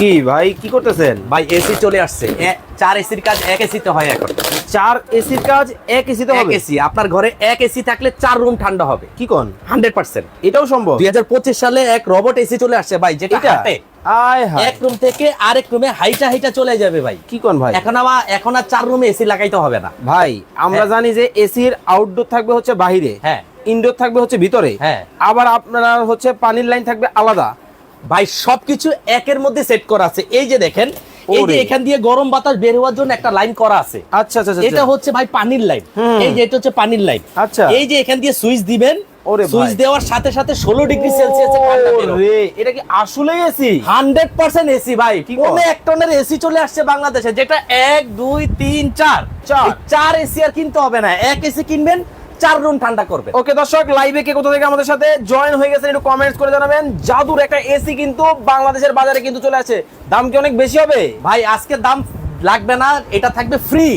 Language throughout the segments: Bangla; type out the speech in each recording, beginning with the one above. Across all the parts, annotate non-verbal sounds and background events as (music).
কি ভাই কি করতেছেন? ভাই এসি চলে আসছে। চার এসির কাজ এক এসিতে হয় এখন। চার এসির কাজ এক এসিতে এক হবে? এসি আপনার ঘরে এক এসি থাকলে চার রুম ঠান্ডা হবে। কি কোন? Hundred percent. এটাও সম্ভব? দুই হাজার পঁচিশ সালে এক রবট এসি চলে আসছে ভাই যেটা এক রুম থেকে আরেক রুমে হাইটা হাইটা চলে যাবে ভাই। কি কোন ভাই? এখন আবার এখন আর চার রুমে এসি লাগাইতে হবে না। ভাই আমরা হ্যাঁ। জানি যে এসির আউটডোর থাকবে হচ্ছে বাহিরে। হ্যাঁ। ইনডোর থাকবে হচ্ছে ভিতরে। হ্যাঁ। আবার আপনারা হচ্ছে পানির লাইন থাকবে আলাদা। ভাই সবকিছু একের মধ্যে সেট করা আছে। এই যে দেখেন এই যে এখান দিয়ে গরম বাতাস বের হওয়ার জন্য একটা লাইন করা আছে। আচ্ছা আচ্ছা আচ্ছা, এটা আচ্ছা। হচ্ছে ভাই পানির লাইন এই যে এটা হচ্ছে পানির লাইন আচ্ছা। এই যে এখান দিয়ে সুইচ দিবেন সুইচ দেওয়ার সাথে সাথে ষোলো ডিগ্রি সেলসিয়াসে ঠান্ডা এটা কি আসলেই এসি হান্ড্রেড পার্সেন্ট এসি ভাই? এক টনের এসি চলে আসছে বাংলাদেশে যেটা এক দুই তিন চার। চার। এসি আর কিনতে হবে না। এক এসি কিনবেন চার রুম ঠান্ডা করবে। ওকে দর্শক লাইভে কে কোথা থেকে আমাদের সাথে জয়েন হয়ে গেছেন একটু কমেন্টস করে জানাবেন। জাদুর একটা এসি কিন্তু বাংলাদেশের বাজারে কিন্তু চলে আসে। দাম কি অনেক বেশি হবে? ভাই আজকে দাম লাগবে না এটা থাকবে ফ্রি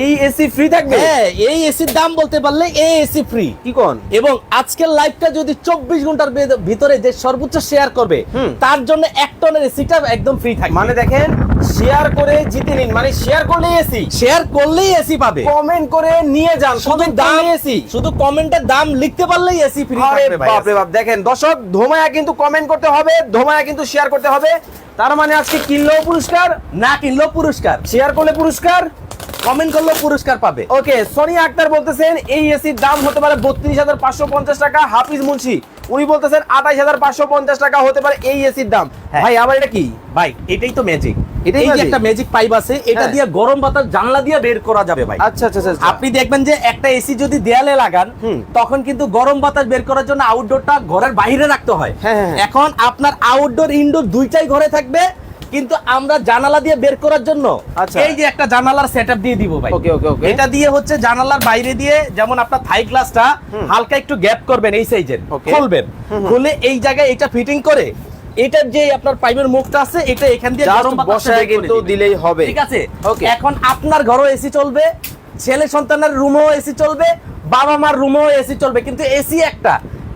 এই এসি ফ্রি থাকবে? হ্যাঁ এই এসির দাম বলতে পারলে এই এসি ফ্রি কি কোন? এবং আজকের লাইভটা যদি চব্বিশ ঘণ্টার ভিতরে যে সর্বোচ্চ শেয়ার করবে তার জন্য এক টনের এসিটা একদম ফ্রি থাকবে। মানে দেখেন শেয়ার করে জিতে নিন। মানে শেয়ার এসি শেয়ার করলেই এসি পাবে। কমেন্ট করে নিয়ে যান। শুধু দাম এসি শুধু কমেন্টের দাম লিখতে পারলেই এসি ফ্রি থাকবে বাপ রে বাপ দেখেন দর্শক ধোমায়া কিন্তু কমেন্ট করতে হবে ধোমায়া কিন্তু শেয়ার করতে হবে। তার মানে আজকে কিনলেও পুরস্কার? না কিনলেও পুরস্কার। শেয়ার করলে পুরস্কার? কমেন্ট করলেও পুরস্কার পাবে। ওকে সোনিয়া আক্তার বলতেছেন এই এসির দাম হতে পারে বত্রিশ হাজার পাঁচশো পঞ্চাশ টাকা হাফিজ মুন্সি। উনি বলতেছেন আঠাইশ হাজার পাঁচশো পঞ্চাশ টাকা হতে পারে এই এসির দাম। হ্যাঁ। ভাই আবার এটা কি? ভাই এটাই তো ম্যাজিক এটাই যে একটা ম্যাজিক পাইপ আছে এটা। দিয়ে গরম বাতাস জানলা দিয়ে বের করা যাবে ভাই। আচ্ছা আচ্ছা আচ্ছা আপনি দেখবেন যে একটা এসি যদি দেয়ালে লাগান হুম। তখন কিন্তু গরম বাতাস বের করার জন্য আউটডোরটা ঘরের বাইরে রাখতে হয়। হ্যাঁ। এখন আপনার আউটডোর ইনডোর দুইটাই ঘরে থাকবে কিন্তু আমরা জানালা দিয়ে বের করার জন্য আচ্ছা। এই যে একটা জানালার সেটআপ দিয়ে দিব ভাই ওকে ওকে ওকে এটা দিয়ে হচ্ছে জানালার বাইরে দিয়ে যেমন আপনার থাই গ্লাসটা। হালকা একটু গ্যাপ করবেন এই সাইজের খুলবেন। খুলে এই জায়গায় এটা ফিটিং করে এটার যে আপনার পাইপের মুখটা আছে এটা এখান দিয়ে গরম বসায় কিন্তু দিলেই হবে ঠিক আছে Okay. এখন আপনার ঘরও এসি চলবে ছেলে সন্তানের রুমেও এসি চলবে বাবা মার রুমেও এসি চলবে কিন্তু এসি একটা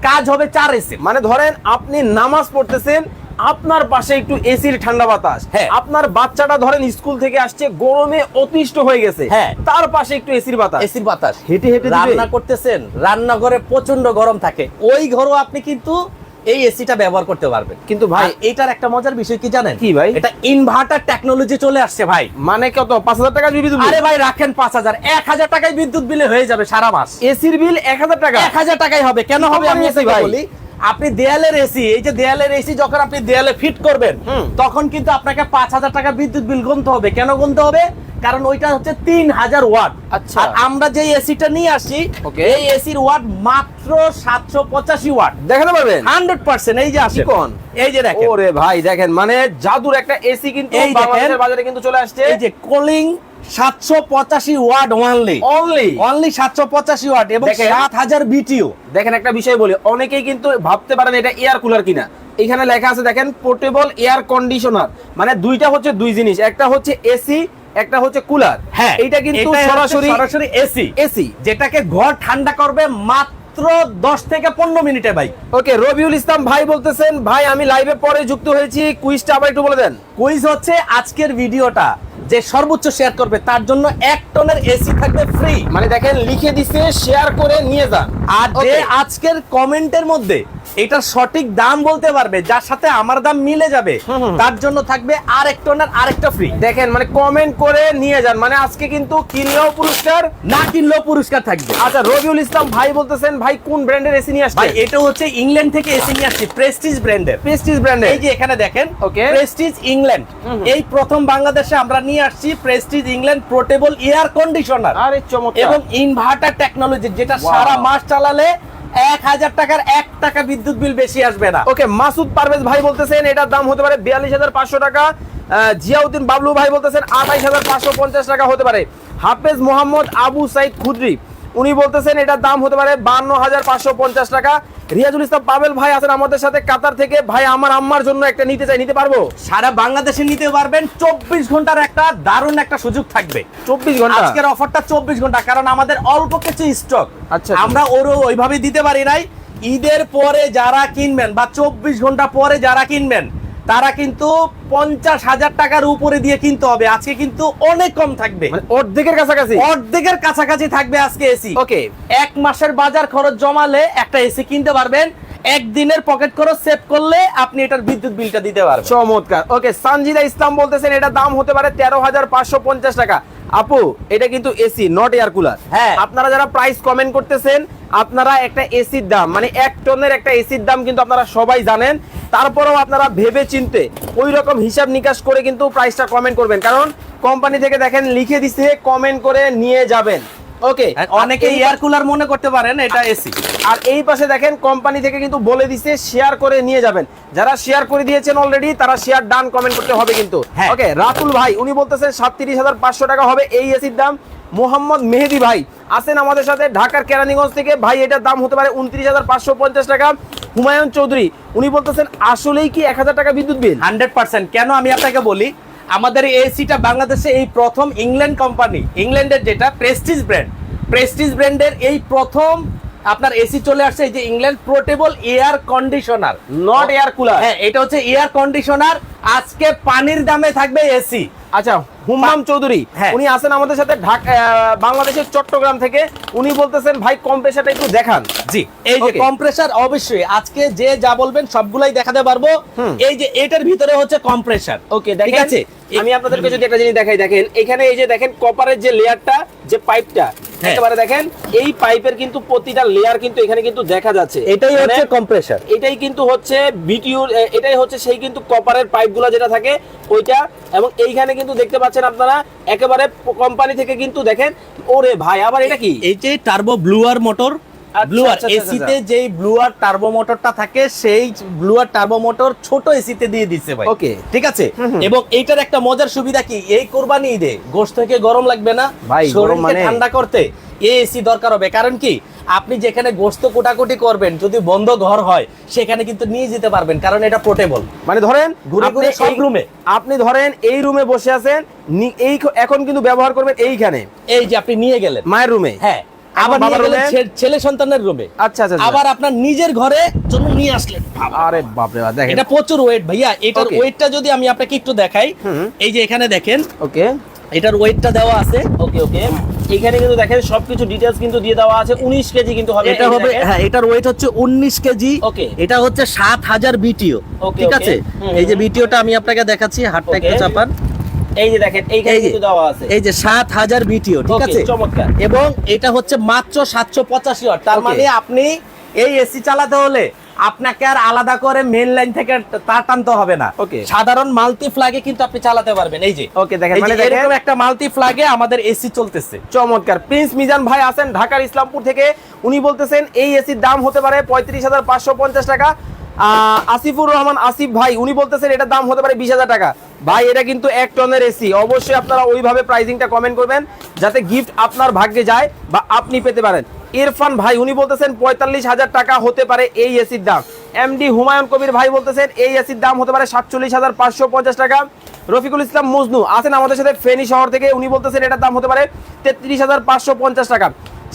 কাজ হবে চার এসি মানে ধরেন আপনি নামাজ পড়তেছেন আপনার পাশে একটু এসির ঠান্ডা বাতাস। হ্যাঁ। আপনার বাচ্চাটা ধরেন স্কুল থেকে আসছে গরমে অতিষ্ঠ হয়ে গেছে। হ্যাঁ। তার পাশে একটু এসির বাতাস। এসির বাতাস। হেঁটে হেঁটে রান্না করতেছেন রান্নাঘরে প্রচণ্ড গরম থাকে। ওই ঘরও আপনি কিন্তু এই এসিটা ব্যবহার করতে পারবেন। কিন্তু ভাই এটার একটা মজার বিষয় কি জানেন? কি ভাই? এটা ইনভার্টার টেকনোলজি চলে আসছে ভাই। মানে কত? পাঁচ হাজার টাকা বিদ্যুৎ আরে ভাই রাখেন পাঁচ হাজার। এক হাজার টাকায় বিদ্যুৎ বিলে হয়ে যাবে সারা মাস। এসির বিল এক হাজার টাকা? এক হাজার টাকাই হবে। কেন হবে? আমি ভাই? বলি আপনি দেয়ালের এসি এই যে দেয়ালের এসি যখন আপনি দেয়ালে ফিট করবেন তখন কিন্তু আপনাকে পাঁচ হাজার টাকা বিদ্যুৎ বিল গুনতে হবে। কেন গুনতে হবে? কারণ ওইটা হচ্ছে তিন হাজার ওয়াট। আচ্ছা। আমরা যে এসিটা নিয়ে আসি. এই এসির ওয়াট মাত্র সাতশো পঁচাশি ওয়াট। দেখাতে পারবেন? হান্ড্রেড পার্সেন্ট এই যে আসে কোন? এই যে দেখেন। ওরে ভাই দেখেন মানে জাদুর একটা এসি কিন্তু এই। বাজারে কিন্তু চলে আসছে। এই যে কোলিং সাতশো পঁচাশি ওয়াট অনলি অনলি সাতশো পঁচাশি ওয়াট এবং সাত হাজার বিটিও দেখেন একটা বিষয় বলি অনেকেই কিন্তু ভাবতে পারেন এটা এয়ার কুলার কিনা। এখানে লেখা আছে দেখেন পোর্টেবল এয়ার কন্ডিশনার মানে দুইটা হচ্ছে দুই জিনিস একটা হচ্ছে এসি একটা হচ্ছে কুলার হ্যাঁ এইটা কিন্তু সরাসরি সরাসরি এসি এসি যেটাকে ঘর ঠান্ডা করবে মাত্র দশ থেকে পনেরো মিনিটে ভাই। ওকে রবিউল ইসলাম ভাই বলতেছেন ভাই আমি লাইভে পরে যুক্ত হয়েছি। কুইজটা আবার একটু বলে দেন। কুইজ হচ্ছে আজকের ভিডিওটা যে সর্বোচ্চ শেয়ার করবে তার জন্য এক টনের এসি থাকবে ফ্রি মানে দেখেন লিখে দিছে শেয়ার করে নিয়ে যান আর যে. আজকের কমেন্টের মধ্যে এটার সঠিক দাম বলতে পারবে যার সাথে আমার দাম মিলে যাবে। তার জন্য থাকবে আর এক টনের আরেকটা ফ্রি দেখেন মানে কমেন্ট করে নিয়ে যান মানে আজকে কিন্তু কিনলেও পুরস্কার না কিনলেও পুরস্কার থাকবে। আচ্ছা রবিউল ইসলাম ভাই বলতেছেন ভাই কোন ব্র্যান্ডের এসি নিয়ে আসছে ভাই এটা হচ্ছে ইংল্যান্ড থেকে এসি নিয়ে আসছি প্রেস্টিজ ব্র্যান্ডের প্রেস্টিজ ব্র্যান্ডের এই যে এখানে দেখেন ওকে। Prestige England. এই প্রথম বাংলাদেশে আমরা নিয়ে আসছি Prestige England portable air conditioner আরে চমৎকার। এবং ইনভার্টার টেকনোলজি যেটা সারা মাস চালালে এক হাজার টাকার এক টাকা বিদ্যুৎ বিল বেশি আসবে না। ওকে, মাসুদ পারভেজ ভাই বলতেছেন, এটার দাম হতে পারে বিয়াল্লিশ হাজার পাঁচশো টাকা। জিয়াউদ্দিন বাবলু ভাই বলতেছেন, আঠাইশ হাজার পাঁচশো পঞ্চাশ টাকা হতে পারে। হাফেজ মোহাম্মদ আবু সাইদ খুদ্রি উনি বলতেছেন এটার দাম হতে পারে বান্ন হাজার পাঁচশো পঞ্চাশ টাকা। রিয়াজুল ইসলাম পাবেল ভাই আছেন আমাদের সাথে কাতার থেকে। ভাই আমার আম্মার জন্য একটা নিতে চাই নিতে পারব? সারা বাংলাদেশে নিতে পারবেন। চব্বিশ ঘণ্টার একটা দারুণ একটা সুযোগ থাকবে। চব্বিশ ঘণ্টা? আজকের অফারটা চব্বিশ ঘণ্টা কারণ আমাদের অল্প কিছু স্টক আচ্ছা। আমরা ওরও ওইভাবে দিতে পারি নাই। ঈদের পরে যারা কিনবেন বা চব্বিশ ঘণ্টা পরে যারা কিনবেন তারা কিন্তু পঞ্চাশ হাজার টাকার উপরে দিয়ে কিনতে হবে। আজকে কিন্তু অনেক কম থাকবে। মানে অর্ধেকের কাছাকাছি? অর্ধেকের কাছাকাছি থাকবে আজকে এসি ওকে এক মাসের বাজার খরচ জমালে একটা এসি কিনতে পারবেন। একদিনের পকেট খরচ সেভ করলে আপনি এটার বিদ্যুৎ বিলটা দিতে পারবেন। চমৎকার। ওকে সানজিদা ইসলাম বলতেছেন এটা দাম হতে পারে তেরো হাজার পাঁচশো পঞ্চাশ টাকা। আপু এটা কিন্তু এসি নট এয়ার কুলার হ্যাঁ। আপনারা যারা প্রাইস কমেন্ট করতেছেন আপনারা একটা এসির দাম মানে এক টনের একটা এসির দাম কিন্তু আপনারা সবাই জানেন। তারপরেও আপনারা ভেবে চিনতে ওই রকম হিসাব নিকাশ করে কিন্তু প্রাইসটা কমেন্ট করবেন। কারণ কোম্পানি থেকে দেখেন লিখে দিছে কমেন্ট করে নিয়ে যাবেন। ওকে অনেকে এয়ার কুলার মনে করতে পারেন এটা এসি আর এই পাশে দেখেন কোম্পানি থেকে কিন্তু বলে দিছে শেয়ার করে নিয়ে যাবেন। যারা শেয়ার করে দিয়েছেন অলরেডি তারা শেয়ার ডান কমেন্ট করতে হবে কিন্তু। হ্যাঁ। ওকে রাতুল ভাই উনি বলতেছেন সাতত্রিশ হাজার পাঁচশো টাকা হবে এই এসির দাম। মোহাম্মদ মেহেদি ভাই। আছেন আমাদের সাথে ঢাকার কেরানীগঞ্জ থেকে। ভাই এটার দাম হতে পারে উনত্রিশ হাজার পাঁচশো পঞ্চাশ টাকা। হুমায়ুন চৌধুরী উনি বলতেছেন আসলেই কি এক হাজার টাকা বিদ্যুৎ বিল? Hundred percent. কেন আমি আপনাকে বলি আমাদের এসিটা বাংলাদেশে এই প্রথম ইংল্যান্ড কোম্পানি ইংল্যান্ডের যেটা প্রেস্টিজ ব্র্যান্ড প্রেস্টিজ ব্র্যান্ডের এই প্রথম আপনার এসি চলে আসছে এই যে England portable air conditioner. Not air cooler হ্যাঁ এটা হচ্ছে এয়ার কন্ডিশনার আজকে পানির দামে থাকবে এসি আচ্ছা হুমাম চৌধুরী হ্যাঁ। উনি আছেন আমাদের সাথে ঢাকা বাংলাদেশের চট্টগ্রাম থেকে উনি বলতেছেন ভাই কম্প্রেসারটা একটু দেখান জি এই যে. কম্প্রেসার অবশ্যই আজকে যে যা বলবেন সবগুলাই দেখাতে পারব এই যে এটার ভিতরে হচ্ছে কম্প্রেসার ওকে ঠিক আছে আমি আপনাদেরকে যদি একটা জিনিস দেখাই দেখেন এখানে এই যে দেখেন কপারের যে লেয়ারটা যে পাইপটা। একেবারে দেখেন এই পাইপের কিন্তু প্রতিটা লেয়ার কিন্তু এখানে কিন্তু দেখা যাচ্ছে। এটাই মানে হচ্ছে কম্প্রেসার এটাই কিন্তু হচ্ছে বিটিউর এটাই হচ্ছে সেই কিন্তু কপারের পাইপগুলো যেটা থাকে ওইটা। এবং এইখানে কিন্তু দেখতে পাচ্ছেন আপনারা একেবারে কোম্পানি থেকে কিন্তু দেখেন ওরে ভাই আবার এটা কি? এই যে টার্বো ব্লুয়ার মোটর ব্লুয়ার আচ্ছা, আচ্ছা, এসিতে যেই ব্লুয়ার টার্বো মোটরটা থাকে সেই ব্লুয়ার টার্বো মোটর ছোট এসিতে দিয়ে দিচ্ছে ভাই। Okay. ঠিক আছে। এবং এইটার একটা মজার সুবিধা কি? এই কোরবানি ঈদে গোশ থেকে গরম লাগবে না? ভাই, শরীরকে মানে- ঠান্ডা করতে এসি দরকার হবে। কারণ কি? আপনি যেখানে গোস্ত কোটাকুটি করবেন যদি বন্ধ ঘর হয় সেখানে কিন্তু নিয়ে যেতে পারবেন কারণ এটা পোর্টেবল মানে ধরেন ঘুরে ঘুরে সব রুমে। আপনি ধরেন এই রুমে বসে আছেন এই এখন কিন্তু ব্যবহার করবেন এইখানে। এই যে আপনি নিয়ে গেলেন। মায়ের রুমে হ্যাঁ। আবার ছেলে সন্তানের রুমে। আচ্ছা আচ্ছা আচ্ছা। আবার আপনার নিজের ঘরে জন্য নিয়ে আসলেন। আরে বাপ দেখেন। এটা প্রচুর ওয়েট ভাইয়া এটার ওয়েটটা যদি আমি আপনাকে একটু দেখাই এই যে এখানে দেখেন ওকে এটার ওয়েটটা দেওয়া আছে। ওকে ওকে এখানে কিন্তু দেখেন সবকিছু ডিটেলস কিন্তু দিয়ে দেওয়া আছে 19 কেজি কিন্তু হবে। এটা হবে হ্যাঁ এটার ওয়েট হচ্ছে উনিশ কেজি। Okay. এটা হচ্ছে সাত হাজার বিটিও ঠিক আছে? এই যে। বিটিওটা আমি আপনাকে দেখাচ্ছি হাতটা একটু. চাপান। এই যে দেখেন এইখানে কিন্তু দেওয়া আছে। এই যে সাত হাজার বিটিও ঠিক আছে? চমৎকার। এবং এটা হচ্ছে মাত্র সাতশো পঁচাশি ওয়াট তার মানে আপনি এই এসি চালাতে হলে আপনাকে আর আলাদা করে মেন লাইন থেকে তার টানতে হবে না। Okay. সাধারণ মাল্টি ফ্ল্যাগে কিন্তু আপনি চালাতে পারবেন। এই যে Okay, দেখেন, মানে এরকম একটা মাল্টি ফ্ল্যাগে আমাদের এসি চলতেছে। চমৎকার। প্রিন্স মিজান ভাই আছেন ঢাকার ইসলামপুর থেকে। উনি বলতেছেন এই এসির দাম হতে পারে পঁয়ত্রিশ হাজার পাঁচশো পঞ্চাশ টাকা। আসিফুর রহমান, আসিফ ভাই, উনি বলতেছেন এটার দাম হতে পারে বিশ হাজার টাকা। ভাই, এটা কিন্তু এক টনের এসি অবশ্যই আপনারা ওইভাবে প্রাইসিংটা কমেন্ট করবেন, যাতে গিফট আপনার ভাগ্যে যায় বা আপনি পেতে পারেন। ইরফান ভাই, উনি বলতেছেন পঁয়তাল্লিশ হাজার টাকা হতে পারে এই এসির দাম। এমডি হুমায়ুন কবির ভাই বলতেছেন এই এসির দাম হতে পারে সাতচল্লিশ হাজার পাঁচশো পঞ্চাশ টাকা। রফিকুল ইসলাম মজনু আছেন আমাদের সাথে ফেনী শহর থেকে, উনি বলতেছেন এটার দাম হতে পারে তেত্রিশ হাজার পাঁচশো পঞ্চাশ টাকা।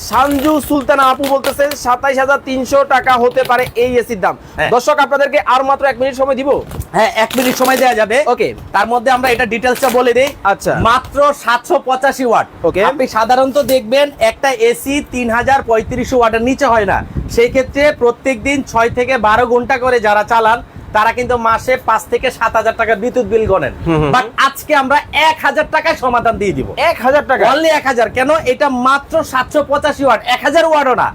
সানজু সুলতানা আপু বলতেছেন সাতাইশ হাজার তিনশো টাকা হতে পারে এই এসির দাম। হ্যাঁ। দর্শক আপনাদেরকে আর মাত্র এক মিনিট সময় দিব? হ্যাঁ এক মিনিট সময় দেওয়া যাবে। ওকে। তার মধ্যে আমরা এটা ডিটেলসটা বলে দিই। আচ্ছা। মাত্র সাতশো পঁচাশি ওয়াট। ওকে। আপনি সাধারণত দেখবেন একটা এসি তিন হাজার পঁয়ত্রিশ ওয়াটের নিচে হয় না। সেই ক্ষেত্রে প্রত্যেক দিন ছয় থেকে বারো ঘণ্টা করে যারা চালান তারা কিন্তু মাসে পাঁচ থেকে সাত হাজার টাকা বিদ্যুৎ বিল গণেন। বাট আজকে আমরা এক হাজার টাকায় সমাধান দিয়ে দিব। এক হাজার টাকা? অনলি এক হাজার কেন? এটা মাত্র সাতশো পঁচাশি ওয়াট। এক হাজার ওয়াটও না।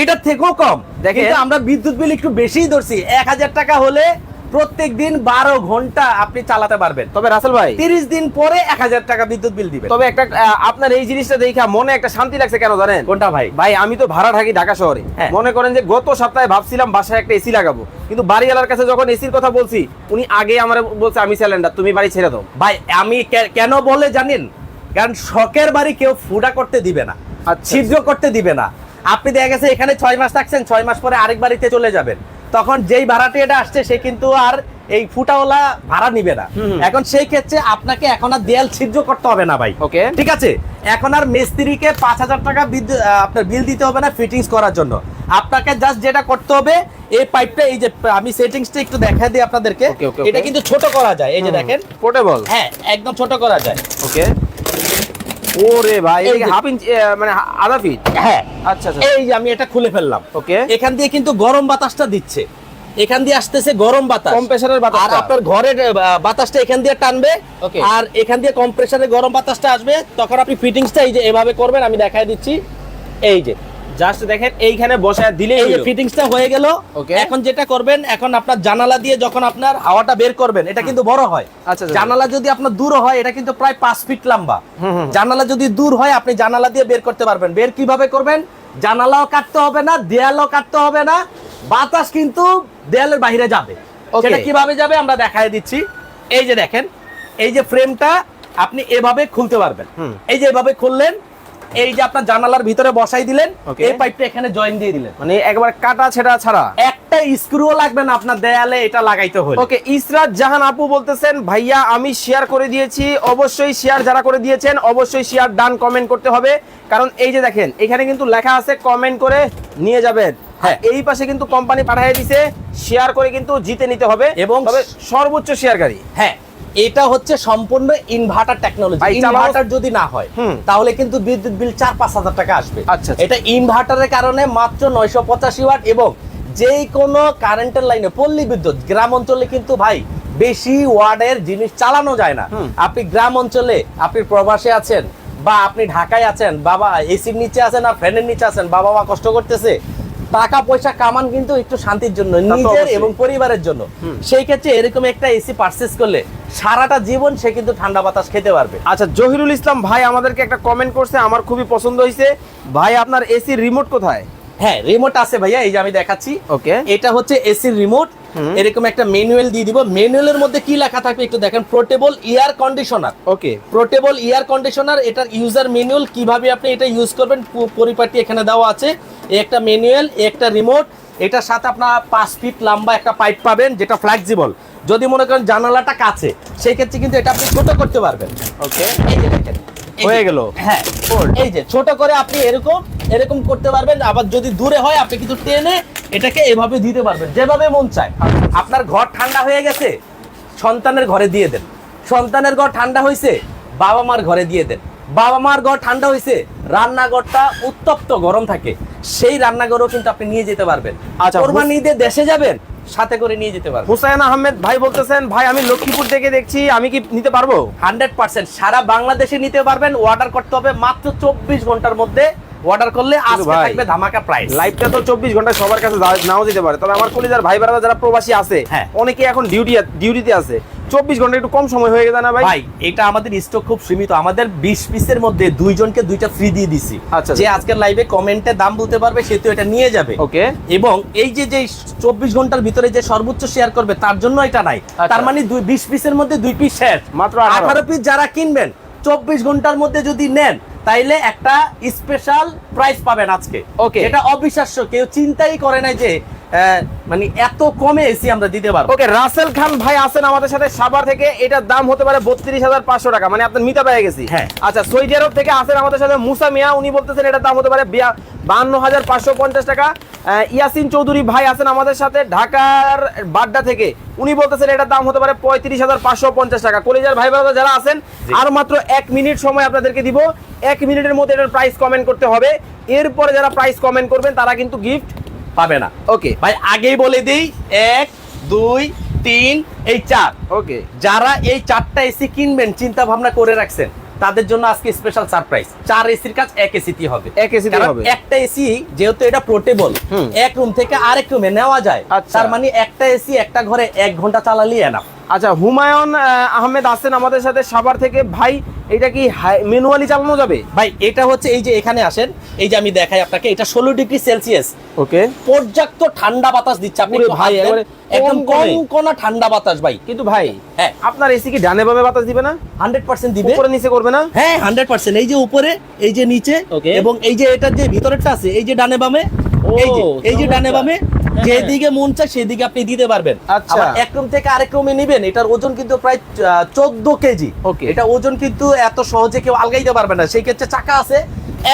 এটার থেকেও কম। দেখেন। আমরা বিদ্যুৎ বিল একটু বেশিই ধরছি। এক হাজার টাকা হলে প্রত্যেক দিন বারো ঘণ্টা আপনি চালাতে পারবেন। তবে রাসেল ভাই তিরিশ দিন পরে এক হাজার টাকা বিদ্যুৎ বিল দিবেন। তবে একটা আপনার এই জিনিসটা দেখা মনে একটা শান্তি লাগছে কেন জানেন? কোনটা ভাই? ভাই আমি তো ভাড়া থাকি ঢাকা শহরে। হ্যাঁ। মনে করেন যে গত সপ্তাহে ভাবছিলাম বাসায় একটা এসি লাগাবো। কিন্তু বাড়িওয়ালার কাছে যখন এসির কথা বলছি উনি আগে আমার বলছে আমি সিলিন্ডার তুমি বাড়ি ছেড়ে দাও। ভাই আমি কেন বলে জানেন? কারণ শখের বাড়ি কেউ ফুটা করতে দিবে না। আচ্ছা। ছিদ্র করতে দিবে না। আপনি দেখা গেছে এখানে ছয় মাস থাকছেন ছয় মাস পরে আরেক বাড়িতে চলে যাবেন। তখন যেই ভাড়াটি এটা আসছে সে কিন্তু আর এই ফুটাওয়ালা ভাড়া নিবে না। এখন সেই ক্ষেত্রে আপনাকে এখন আর দেয়াল ছিদ্র করতে হবে না ভাই। ওকে। ঠিক আছে? এখন আর মিস্ত্রিকে পাঁচ হাজার টাকা আপনার বিল দিতে হবে না ফিটিংস করার জন্য। আপনাকে জাস্ট যেটা করতে হবে এই পাইপটা এই যে আমি সেটিংসটা একটু দেখা দিই আপনাদেরকে। এটা কিন্তু ছোট করা যায় এই যে দেখেন। পোর্টেবল হ্যাঁ একদম ছোট করা যায়। ওকে। ওরে ভাই এই হাফ ইঞ্চ মানে আধা ফিট হ্যাঁ। আচ্ছা আচ্ছা এই যে আমি এটা খুলে ফেললাম। ওকে। এখান দিয়ে কিন্তু গরম বাতাসটা দিচ্ছে। এখান দিয়ে আসতেছে গরম বাতাস। কম্প্রেসারের আর আপনার ঘরের বাতাসটা এখান দিয়ে টানবে. আর এখান দিয়ে কম্প্রেসারের গরম বাতাসটা আসবে। তখন আপনি ফিটিংসটা এই যে এভাবে করবেন আমি দেখাই দিচ্ছি। এই যে জাস্ট দেখেন এইখানে বসে দিলে এই ফিটিংসটা হয়ে গেল. এখন যেটা করবেন এখন আপনার জানালা দিয়ে যখন আপনার হাওয়াটা বের করবেন এটা কিন্তু বড় হয়। আচ্ছা, আচ্ছা। জানালা যদি আপনার দূর হয় এটা কিন্তু প্রায় পাঁচ ফিট লম্বা। জানালা যদি দূর হয় আপনি জানালা দিয়ে বের করতে পারবেন। বের কীভাবে করবেন? জানালাও কাটতে হবে না দেয়ালও কাটতে হবে না। বাতাস কিন্তু দেয়ালের বাইরে যাবে. সেটা কীভাবে যাবে আমরা দেখাই দিচ্ছি। এই যে দেখেন এই যে ফ্রেমটা আপনি এভাবে খুলতে পারবেন। এই যে এভাবে খুললেন এই যে আপনার জানালার ভিতরে বসাই দিলেন. এই পাইপটা এখানে জয়েন দিয়ে দিলেন। মানে একবার কাটা ছেঁড়া ছাড়া। একটা স্ক্রুও লাগবে না আপনার দেয়ালে এটা লাগাইতে হলে। ওকে ইসরাত জাহান আপু বলতেছেন ভাইয়া আমি শেয়ার করে দিয়েছি অবশ্যই শেয়ার যারা করে দিয়েছেন অবশ্যই শেয়ার ডান কমেন্ট করতে হবে। কারণ এই যে দেখেন এখানে কিন্তু লেখা আছে কমেন্ট করে নিয়ে যাবেন। হ্যাঁ। এই পাশে কিন্তু কোম্পানি পাঠিয়ে দিছে শেয়ার করে কিন্তু জিতে নিতে হবে। এবং সর্বোচ্চ শেয়ারকারী হ্যাঁ এটা হচ্ছে সম্পূর্ণ ইনভার্টার টেকনোলজি ইনভার্টার যদি না হয় তাহলে কিন্তু বিদ্যুৎ বিল চার পাঁচ হাজার টাকা আসবে। আচ্ছা, আচ্ছা। এটা ইনভার্টারের কারণে মাত্র নয়শো পঁচাশি ওয়াট এবং যেই কোনো কারেন্টের লাইনে পল্লী বিদ্যুৎ গ্রাম অঞ্চলে কিন্তু ভাই বেশি ওয়ার্ডের জিনিস চালানো যায় না। আপনি গ্রাম অঞ্চলে আপনি প্রবাসে আছেন বা আপনি ঢাকায় আছেন বাবা এসির নিচে আছেন আর ফ্যানের নিচে আছেন বাবা মা কষ্ট করতেছে টাকা পয়সা কামান কিন্তু একটু শান্তির জন্য নিজের এবং পরিবারের জন্য। সেই ক্ষেত্রে এরকম একটা এসি পারচেস করলে সারাটা জীবন সে কিন্তু ঠান্ডা বাতাস খেতে পারবে। আচ্ছা জহিরুল ইসলাম ভাই আমাদেরকে একটা কমেন্ট করছে আমার খুবই পছন্দ হয়েছে ভাই আপনার এসির রিমোট কোথায়? হ্যাঁ রিমোট আছে ভাইয়া এই যে আমি দেখাচ্ছি। ওকে। এটা হচ্ছে এসির রিমোট এরকম একটা ম্যানুয়াল দিয়ে দিব। ম্যানুয়ালের মধ্যে কি লেখা থাকবে একটু দেখেন। Portable air conditioner okay. Portable air conditioner এটার ইউজার ম্যানুয়াল কীভাবে আপনি এটা ইউজ করবেন পরিপাটি এখানে দেওয়া আছে। একটা ম্যানুয়াল একটা রিমোট এটার সাথে আপনার পাঁচ ফিট লম্বা একটা পাইপ পাবেন যেটা ফ্লেক্সিবল যদি মনে করেন জানালাটা কাছে সেই ক্ষেত্রে কিন্তু এটা আপনি ছোট করতে পারবেন। ওকে এই যে দেখেন হয়ে গেল। হ্যাঁ এই যে ছোট করে আপনি এরকম এরকম করতে পারবেন আবার যদি দূরে হয় আপনি কিন্তু টেনে এটাকে এভাবে দিতে পারবেন যেভাবে মন চায়। আপনার ঘর ঠান্ডা হয়ে গেছে সন্তানের ঘরে দিয়ে দেন। সন্তানের ঘর ঠান্ডা হয়েছে বাবা মার ঘরে দিয়ে দেন। বাবা মার ঘর ঠান্ডা হয়েছে রান্নাঘরটা উত্তপ্ত গরম থাকে। সেই রান্নাঘরও কিন্তু আপনি নিয়ে যেতে পারবেন। আচ্ছা, কোরবানি ঈদে দেশে যাবেন সাথে করে নিয়ে যেতে পারবেন। হুসাইন আহমেদ ভাই বলতেছেন ভাই আমি লক্ষ্মীপুর থেকে দেখছি আমি কি নিতে পারব? Hundred percent. সারা বাংলাদেশে নিতে পারবেন অর্ডার করতে হবে মাত্র চব্বিশ ঘণ্টার মধ্যে। অর্ডার করলে আজকে থাকবে ধামাকা প্রাইস লাইভটা তো চব্বিশ ঘণ্টা সবার কাছে নাও দিতে পারে। তবে আমার কলিজার ভাই যারা প্রবাসী আছে হ্যাঁ। অনেকে এখন ডিউটি ডিউটিতে আছে। চব্বিশ ঘণ্টা একটু কম সময় হয়ে গেছে না ভাই? ভাই এটা আমাদের স্টক খুব সীমিত। আমাদের বিশ পিসের মধ্যে দুইজনকে দুইটা ফ্রি দিয়ে দিছি। আচ্ছা, যে আচ্ছা। আজকের লাইভে কমেন্টে দাম বলতে পারবে সে তো এটা নিয়ে যাবে। ওকে। এবং এই যে যে চব্বিশ ঘণ্টার ভিতরে যে সর্বোচ্চ শেয়ার করবে তার জন্য এটা নাই। আচ্ছা। তার মানে দুই বিশ পিসের মধ্যে দুই পিস শেয়ার মাত্র আঠারো। পিস যারা কিনবেন চব্বিশ ঘণ্টার মধ্যে যদি নেন তাইলে একটা স্পেশাল প্রাইস পাবেন আজকে। ওকে। এটা অবিশ্বাস্য। কেউ চিন্তাই করে নাই যে মানে এত কমে এসি আমরা দিতে পারব। ওকে রাসেল খান ভাই আছেন আমাদের সাথে সাবার থেকে। এটার দাম হতে পারে বত্রিশ হাজার পাঁচশো টাকা মানে আপনার মিতা পেয়ে গেছি। হ্যাঁ। আচ্ছা সৌদি আরব থেকে আছেন আমাদের সাথে মুসা মিয়া উনি বলতেছেন এটার দাম হতে পারে বান্ন হাজার পাঁচশো পঞ্চাশ টাকা। ইয়াসিন চৌধুরী ভাই আছেন আমাদের সাথে ঢাকার বাড্ডা থেকে। উনি বলতেছেন এটার দাম হতে পারে পঁয়ত্রিশ হাজার পাঁচশো পঞ্চাশ টাকা। কলেজের ভাই বোনেরা যারা আছেন আর মাত্র এক মিনিট সময় আপনাদেরকে দিব। এক মিনিটের মধ্যে এটার প্রাইস কমেন্ট করতে হবে। এরপরে যারা প্রাইস কমেন্ট করবেন তারা কিন্তু গিফট পাবে না। ওকে ভাই আগেই বলে দিই এক দুই তিন এই চার। ওকে যারা এই চারটা এসি কিনবেন চিন্তা ভাবনা করে রাখছেন তাদের জন্য আজকে স্পেশাল সারপ্রাইজ চার এসির কাজ এক এসিতে হবে। এক এসি হবে। একটা এসি যেহেতু এটা পোর্টেবল। এক রুম থেকে আরেক রুমে নেওয়া যায়। আচ্ছা। তার মানে একটা এসি একটা ঘরে এক ঘণ্টা চালালেই এনাফ আচ্ছা হুমায়ুন আহমেদ আছেন আমাদের সাথে সাভার থেকে। ভাই এটা কি ম্যানুয়ালি চালানো যাবে? ভাই এটা হচ্ছে এই যে এখানে আসেন এই যে আমি দেখাই আপনাকে এটা ষোলো ডিগ্রি সেলসিয়াস। ওকে। পর্যাপ্ত ঠান্ডা বাতাস দিচ্ছে আপনি ভাই, একদম কনকনে। কনকনা ঠান্ডা বাতাস ভাই। কিন্তু ভাই হ্যাঁ। আপনার এসি কি ডানে বামে বাতাস দিবে না? হান্ড্রেড পার্সেন্ট দিবে। উপরে নিচে করবে না? হ্যাঁ হান্ড্রেড পার্সেন্ট। এই যে উপরে এই যে নিচে. এবং এই যে এটার যে ভিতরেরটা আছে এই যে ডানে বামে এই যে এই যে ডানে বামে (laughs) যেদিকে মন চায় সেদিকে আপনি দিতে পারবেন। আচ্ছা। এক রুম থেকে আরেক রুমে নিবেন এটার ওজন কিন্তু প্রায় চোদ্দ কেজি। Okay. এটা ওজন কিন্তু এত সহজে কেউ আলগাইতে পারবে না। সেই ক্ষেত্রে চাকা আছে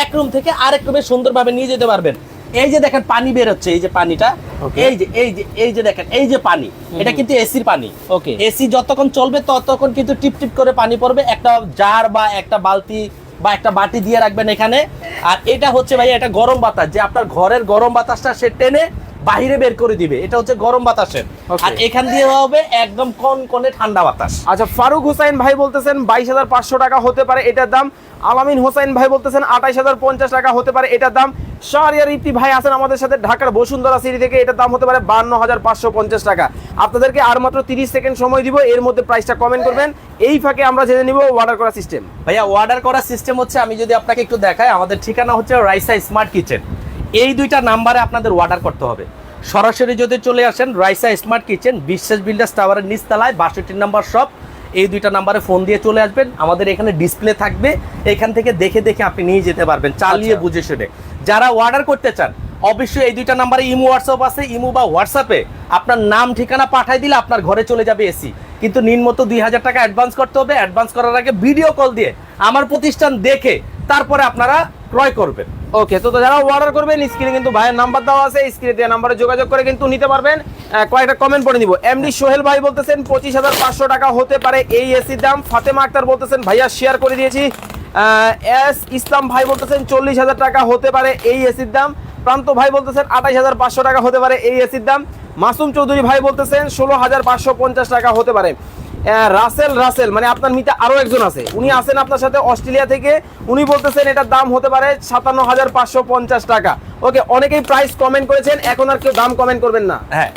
এক রুম থেকে আরেক রুমে সুন্দরভাবে নিয়ে যেতে পারবেন। এই যে দেখেন পানি বের হচ্ছে এই যে পানিটা এই যে এই যে এই যে দেখেন এই যে পানি এটা কিন্তু এসির পানি। ওকে। এসি যতক্ষণ চলবে ততক্ষণ কিন্তু টিপ টিপ করে পানি পড়বে। একটা জার বা একটা বালতি বা একটা বাটি দিয়ে রাখবেন এখানে। আর এটা হচ্ছে ভাই এটা গরম বাতাস। যে আপনার ঘরের গরম বাতাসটা সে টেনে বাইরে বের করে দিবে। এটা হচ্ছে গরম বাতাসের। আর এখান দিয়ে হবে একদম কনকনে ঠান্ডা বাতাস। আচ্ছা ফারুক হুসাইন ভাই বলতেছেন বাইশ হাজার পাঁচশো টাকা হতে পারে এটার দাম। আলামিন হোসাইন ভাই বলতেছেন আঠাইশ হাজার পঞ্চাশ টাকা হতে পারে এটার দাম। শাহরিয়ার ইতি ভাই আছেন আমাদের সাথে ঢাকার বসুন্ধরা সিটি থেকে এটার দাম হতে পারে বান্ন হাজার পাঁচশো পঞ্চাশ টাকা। আপনাদেরকে আর মাত্র তিরিশ সেকেন্ড সময় দিব এর মধ্যে প্রাইসটা কমেন্ট করবেন। এই ফাঁকে আমরা জেনে নিব অর্ডার করা সিস্টেম ভাইয়া অর্ডার করার সিস্টেম হচ্ছে আমি যদি আপনাকে একটু দেখাই আমাদের ঠিকানা হচ্ছে রাইসা স্মার্ট কিচেন। এই দুইটা নাম্বারে আপনাদের অর্ডার করতে হবে। সরাসরি যদি চলে আসেন Raisa smart kitchen Biswas builders টাওয়ারের নিচতলায় বাষট্টি নাম্বার শপ এই দুইটা নাম্বারে ফোন দিয়ে চলে আসবেন। আমাদের এখানে ডিসপ্লে থাকবে। এখান থেকে দেখে দেখে আপনি নিয়ে যেতে পারবেন চালিয়ে আচ্ছা। বুঝে শুনে। যারা অর্ডার করতে চান অবশ্যই এই দুইটা নাম্বারে ইমো হোয়াটসঅ্যাপ আছে ইমো বা হোয়াটসঅ্যাপে আপনার নাম ঠিকানা পাঠাই দিলে আপনার ঘরে চলে যাবে এসি। কিন্তু নিম্নত দুই হাজার টাকা অ্যাডভান্স করতে হবে। অ্যাডভান্স করার আগে ভিডিও কল দিয়ে আমার প্রতিষ্ঠান দেখে তারপরে আপনারা ক্রয় করবেন। ওকে তো যারা অর্ডার করবেন স্ক্রিনে কিন্তু ভাইয়ের নাম্বার দেওয়া আছে স্ক্রিনে দেওয়া নাম্বারে যোগাযোগ করে কিন্তু নিতে পারবেন। কয়েকটা কমেন্ট পড়ে নিব। এমডি সোহেল ভাই বলতেছেন পঁচিশ হাজার পাঁচশো টাকা হতে পারে এই এসির দাম। ফাতেমা আক্তার বলতেছেন ভাইয়া শেয়ার করে দিয়েছি। এস ইসলাম ভাই বলতেছেন চল্লিশ হাজার টাকা হতে পারে এই এসির দাম। প্রান্ত ভাই বলতেছেন আঠাইশ হাজার পাঁচশো টাকা হতে পারে এই এসির দাম। মাসুম চৌধুরী ভাই বলতেছেন ষোলো হাজার পাঁচশো পঞ্চাশ টাকা হতে পারে। রাসেল রাসেল মানে আপনার মিতে আরও একজন আছে। উনি আছেন আপনার সাথে অস্ট্রেলিয়া থেকে। উনি বলতেছেন এটার দাম হতে পারে সাতান্ন হাজার পাঁচশো পঞ্চাশ টাকা। ওকে অনেকেই প্রাইস কমেন্ট করেছেন এখন আর কেউ দাম কমেন্ট করবেন না। হ্যাঁ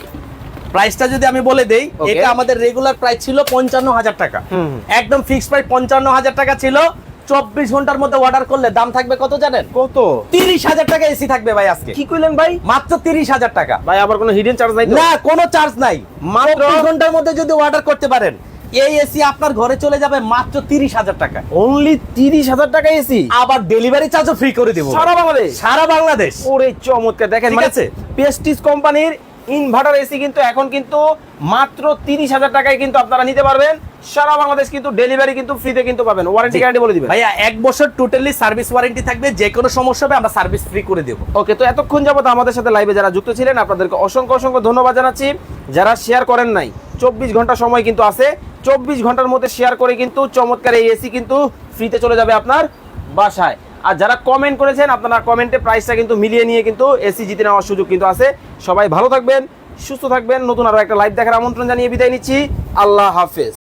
প্রাইসটা যদি আমি বলে দেই এটা আমাদের রেগুলার প্রাইস ছিল পঞ্চান্ন হাজার টাকা। একদম ফিক্সড প্রাইস পঞ্চান্ন হাজার টাকা ছিল। চব্বিশ ঘণ্টার মধ্যে অর্ডার করলে দাম থাকবে কত জানেন? কত? তিরিশ হাজার টাকা এসি থাকবে ভাই আজকে। কি কইলেন ভাই? মাত্র তিরিশ হাজার টাকা। ভাই আবার কোনো হিডেন চার্জ নাই না কোনো চার্জ নাই। মাত্র ঘণ্টার মধ্যে যদি অর্ডার করতে পারেন এই এসি আপনার ঘরে চলে যাবে মাত্র তিরিশ হাজার টাকা। অনলি তিরিশ হাজার টাকা এসি আবার ডেলিভারি চার্জও ফ্রি করে দেবো। সারা বাংলাদেশ? সারা বাংলাদেশ। ওরে চমৎকার। দেখেন ঠিক মানে আছে। পেস্টিস কোম্পানির ইনভার্টার এসি কিন্তু এখন কিন্তু মাত্র তিরিশ হাজার টাকায় কিন্তু আপনারা নিতে পারবেন। সারা বাংলাদেশ কিন্তু ডেলিভারি কিন্তু ফ্রিতে কিন্তু পাবেন। ওয়ারেন্টি গ্যারান্টি বলে দিবেন। ভাইয়া এক বছর টোটালি সার্ভিস ওয়ারেন্টি থাকবে যে কোনো সমস্যা হবে আমরা সার্ভিস ফ্রি করে দেবো। ওকে তো এতক্ষণ যাবত আমাদের সাথে লাইভে যারা যুক্ত ছিলেন আপনাদেরকে অসংখ্য অসংখ্য ধন্যবাদ জানাচ্ছি। যারা শেয়ার করেন নাই চব্বিশ ঘণ্টা সময় কিন্তু আছে। চব্বিশ ঘণ্টার মধ্যে শেয়ার করে কিন্তু চমৎকার এই এসি কিন্তু ফ্রিতে চলে যাবে আপনার বাসায়। আর যারা কমেন্ট করেছেন, আপনারা কমেন্টে প্রাইসটা কিন্তু মিলিয়ে নিয়ে কিন্তু এসি জিতে নেওয়ার সুযোগ কিন্তু আছে। সবাই ভালো থাকবেন, সুস্থ থাকবেন। নতুন আরও একটা লাইভ দেখার আমন্ত্রণ জানিয়ে বিদায় নিচ্ছি। আল্লাহ হাফেজ।